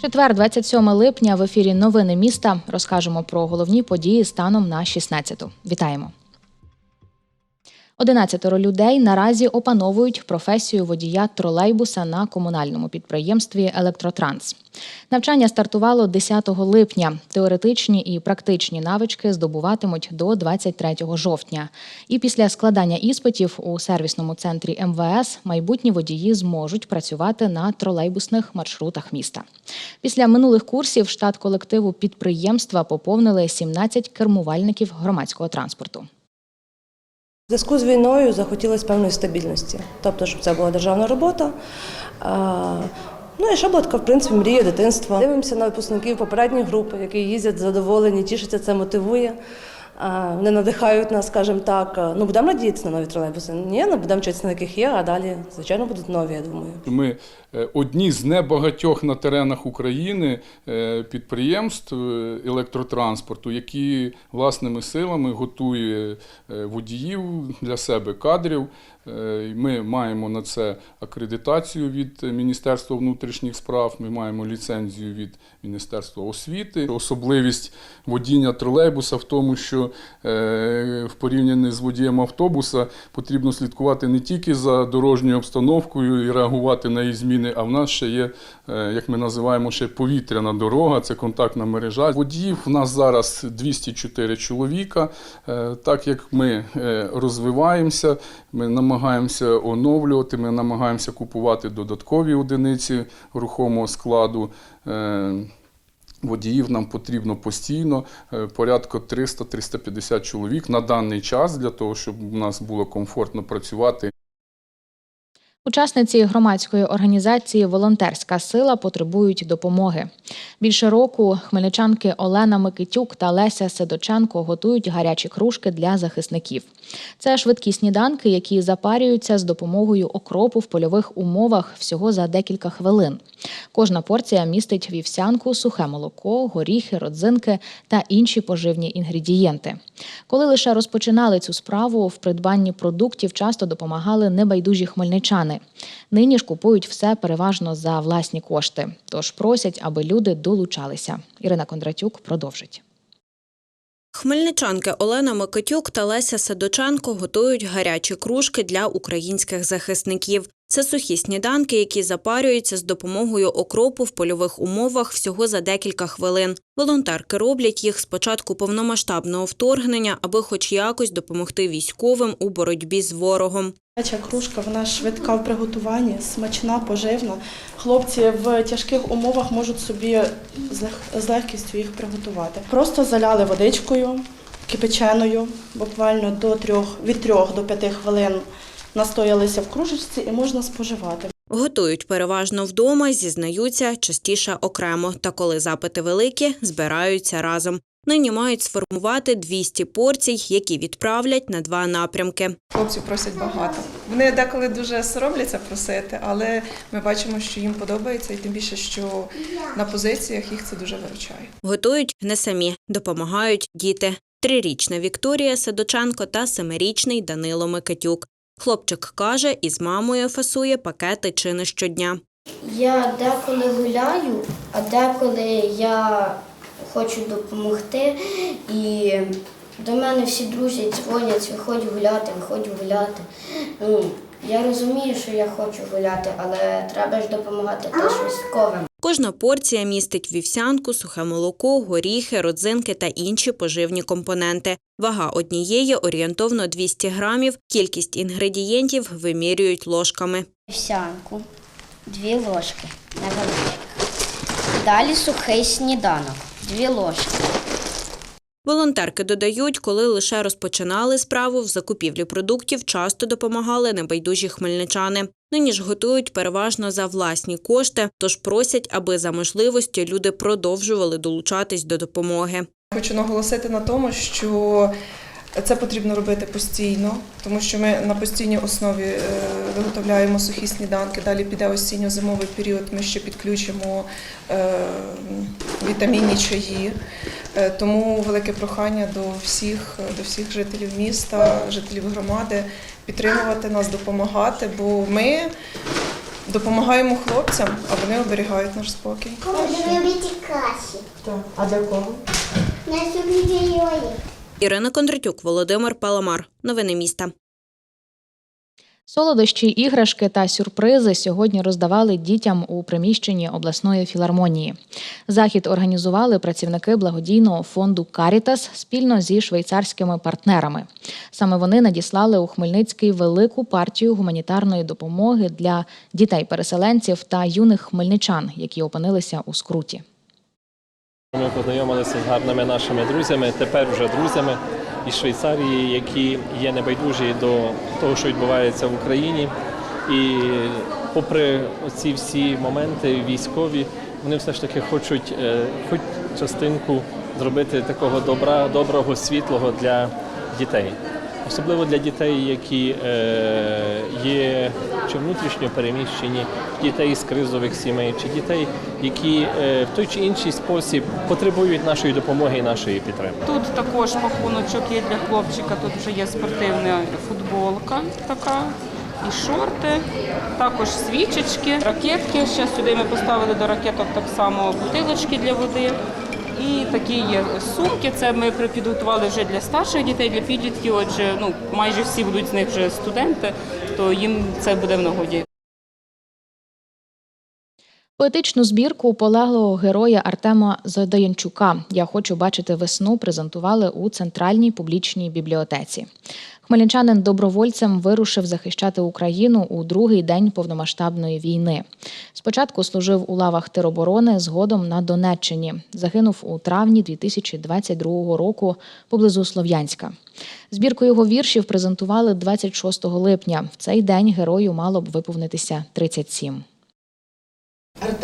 Четвер, 27 липня, в ефірі Новини міста. Розкажемо про головні події станом на 16-ту. Вітаємо. 11 людей наразі опановують професію водія тролейбуса на комунальному підприємстві Електротранс. Навчання стартувало 10 липня. Теоретичні і практичні навички здобуватимуть до 23 жовтня. І після складання іспитів у сервісному центрі МВС майбутні водії зможуть працювати на тролейбусних маршрутах міста. Після минулих курсів штат колективу підприємства поповнили 17 кермувальників громадського транспорту. Зв'язку з війною захотілося певної стабільності, тобто, щоб це була державна робота. Ну і ще в принципі, мрія дитинства. Дивимося на випускників попередньої групи, які їздять задоволені, тішаться, це мотивує. Вони надихають нас, скажімо так. Ну, будемо надіятися на нові тролейбуси. Ні, ну будемо вчитися на яких є, а далі, звичайно, будуть нові, я думаю. Ми е, одні з небагатьох на теренах України е, підприємств е, електротранспорту, які власними силами готує водіїв для себе кадрів. Е, Ми маємо на це акредитацію від Міністерства внутрішніх справ. Ми маємо ліцензію від Міністерства освіти. Особливість водіння тролейбуса в тому, що е, в порівнянні з водієм автобуса потрібно слідкувати не тільки за дорожньою обстановкою і реагувати на її зміни, а в нас ще є, е, як ми називаємо, ще повітряна дорога, це контактна мережа. Водіїв у нас зараз 204 чоловіка. Так як ми розвиваємося, ми намагаємося оновлювати, ми намагаємося купувати додаткові одиниці рухомого складу. Е, Водіїв нам потрібно постійно, порядку 300-350 чоловік на даний час для того, щоб у нас було комфортно працювати. Учасниці громадської організації Волонтерська сила потребують допомоги. Більше року хмельничанки Олена Микитюк та Леся Седоченко готують гарячі кружки для захисників. Це швидкі сніданки, які запарюються з допомогою окропу в польових умовах всього за декілька хвилин. Кожна порція містить вівсянку, сухе молоко, горіхи, родзинки та інші поживні інгредієнти. Коли лише розпочинали цю справу, в придбанні продуктів часто допомагали небайдужі хмельничани. Нині ж купують все переважно за власні кошти, тож просять, аби люди долучалися. Ірина Кондратюк продовжить. Хмельничанки Олена Микитюк та Леся Садоченко готують гарячі кружки для українських захисників. Це сухі сніданки, які запарюються з допомогою окропу в польових умовах всього за декілька хвилин. Волонтерки роблять їх з початку повномасштабного вторгнення, аби хоч якось допомогти військовим у боротьбі з ворогом. Гаряча кружка, вона швидка в приготуванні, смачна, поживна. Хлопці в тяжких умовах можуть собі з легкістю їх приготувати. Просто заляли водичкою кипяченою, буквально до трьох, від трьох до п'яти хвилин настоялися в кружечці і можна споживати. Готують переважно вдома, зізнаються частіше окремо. Та коли запити великі, збираються разом. Нині мають сформувати 200 порцій, які відправлять на два напрямки. Хлопці просять багато. Вони деколи дуже соромляться просити, але ми бачимо, що їм подобається, і тим більше, що на позиціях їх це дуже виручає. Готують не самі, допомагають діти. Трирічна Вікторія Сидоченко та семирічний Данило Микитюк. Хлопчик каже, із мамою фасує пакети чи не щодня. Я деколи гуляю, а деколи я хочу допомогти. І до мене всі друзі дзвонять, виходь гуляти, виходь гуляти. Ну, я розумію, що я хочу гуляти, але треба ж допомагати теж військовим. Кожна порція містить вівсянку, сухе молоко, горіхи, родзинки та інші поживні компоненти. Вага однієї орієнтовно 200 грамів. Кількість інгредієнтів вимірюють ложками. Вівсянку, дві ложки невеличких. Далі сухий сніданок, дві ложки. Волонтерки додають, коли лише розпочинали справу в закупівлі продуктів, часто допомагали небайдужі хмельничани. Нині ж готують переважно за власні кошти, тож просять, аби за можливості люди продовжували долучатись до допомоги. Хочу наголосити на тому, що це потрібно робити постійно, тому що ми на постійній основі е, виготовляємо сухі сніданки. Далі піде осінньо-зимовий період. Ми ще підключимо е, вітамінні чаї. Е, Тому велике прохання до всіх, до всіх жителів міста, жителів громади підтримувати нас, допомагати, бо ми допомагаємо хлопцям, а вони оберігають наш спокій. Робити каші. А для кого? На собі герої. Ірина Кондратюк, Володимир Паламар. Новини міста. Солодощі, іграшки та сюрпризи сьогодні роздавали дітям у приміщенні обласної філармонії. Захід організували працівники благодійного фонду Карітас спільно зі швейцарськими партнерами. Саме вони надіслали у Хмельницький велику партію гуманітарної допомоги для дітей-переселенців та юних хмельничан, які опинилися у скруті. Ми познайомилися з гарними нашими друзями, тепер вже друзями із Швейцарії, які є небайдужі до того, що відбувається в Україні. І попри ці всі моменти військові, вони все ж таки хочуть е, хоч частинку зробити такого добра, доброго, світлого для дітей. Особливо для дітей, які е, є чи внутрішньо переміщені, дітей з кризових сімей, чи дітей, які е, в той чи інший спосіб потребують нашої допомоги і нашої підтримки. Тут також пакуночок є для хлопчика. Тут вже є спортивна футболка така. І шорти, також свічечки, ракетки. Ще сюди ми поставили до ракеток так само бутилочки для води. І такі є сумки. Це ми підготували вже для старших дітей, для підлітків. Отже, ну майже всі будуть з них вже студенти, то їм це буде в нагоді. Поетичну збірку полеглого героя Артема Задаянчука Я хочу бачити весну презентували у центральній публічній бібліотеці. Хмельничанин добровольцем вирушив захищати Україну у другий день повномасштабної війни. Спочатку служив у лавах тероборони, згодом на Донеччині. Загинув у травні 2022 року поблизу Слов'янська. Збірку його віршів презентували 26 липня. В цей день герою мало б виповнитися 37.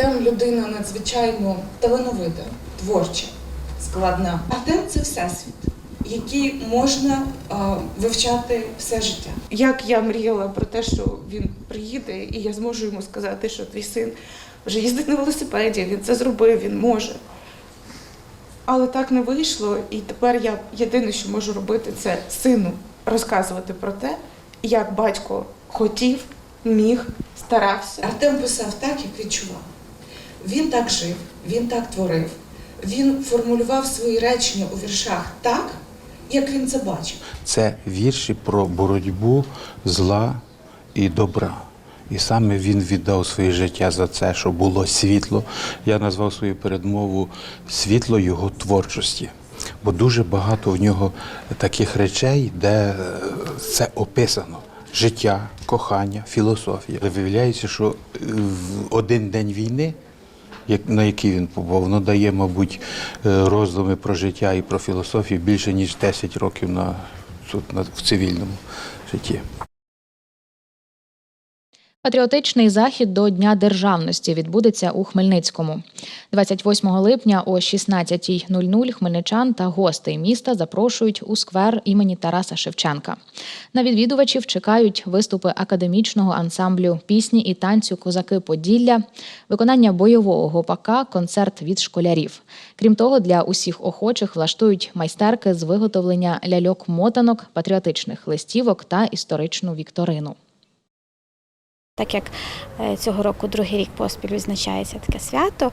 Артем людина надзвичайно талановита, творча, складна. Артем це всесвіт, який можна е, вивчати все життя. Як я мріяла про те, що він приїде, і я зможу йому сказати, що твій син вже їздить на велосипеді, він це зробив, він може. Але так не вийшло, і тепер я єдине, що можу робити, це сину розказувати про те, як батько хотів, міг, старався. Артем писав так, як відчував. Він так жив, він так творив. Він формулював свої речення у віршах так, як він це бачив. Це вірші про боротьбу зла і добра. І саме він віддав своє життя за це, щоб було світло. Я назвав свою передмову світло його творчості. Бо дуже багато в нього таких речей, де е, це описано. Життя, кохання, філософія. Виявляється, що е, в один день війни, на який він побував, воно дає, мабуть, е, роздуми про життя і про філософію більше, ніж 10 років на, на, в цивільному житті. Патріотичний захід до Дня державності відбудеться у Хмельницькому. 28 липня о 16.00 хмельничан та гостей міста запрошують у сквер імені Тараса Шевченка. На відвідувачів чекають виступи академічного ансамблю пісні і танцю Козаки Поділля, виконання бойового гопака, концерт від школярів. Крім того, для усіх охочих влаштують майстерки з виготовлення ляльок-мотанок, патріотичних листівок та історичну вікторину. Так як е, цього року другий рік поспіль відзначається таке свято,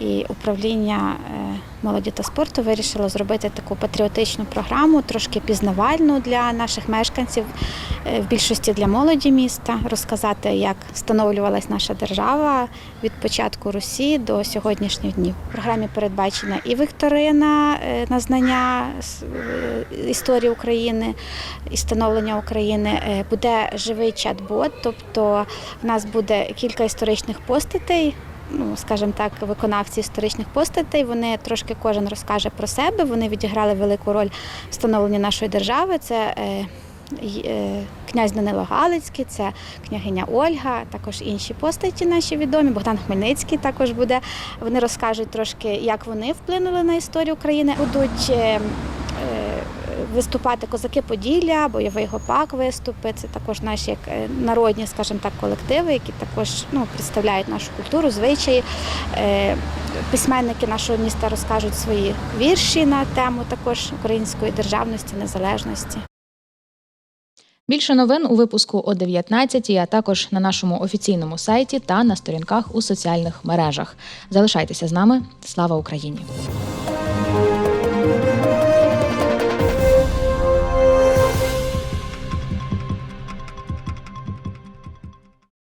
і управління е, молоді та спорту вирішило зробити таку патріотичну програму, трошки пізнавальну для наших мешканців, е, в більшості для молоді міста, розказати, як встановлювалась наша держава від початку Русі до сьогоднішніх днів. В програмі передбачена і вікторина е, на знання історії України, і становлення України. Буде живий чат-бот, тобто в нас буде кілька історичних постатей. Ну, скажімо так, виконавці історичних постатей. Вони трошки кожен розкаже про себе. Вони відіграли велику роль в становленні нашої держави. Це е, е, князь Данило Галицький, це княгиня Ольга, також інші постаті наші відомі. Богдан Хмельницький також буде. Вони розкажуть трошки, як вони вплинули на історію України. Будуть е, виступати козаки Поділля, бойовий гопак виступи. Це також наші е, народні, скажімо так, колективи, які також ну, представляють нашу культуру, звичаї. Е, Письменники нашого міста розкажуть свої вірші на тему також української державності, незалежності. Більше новин у випуску о 19 а також на нашому офіційному сайті та на сторінках у соціальних мережах. Залишайтеся з нами. Слава Україні!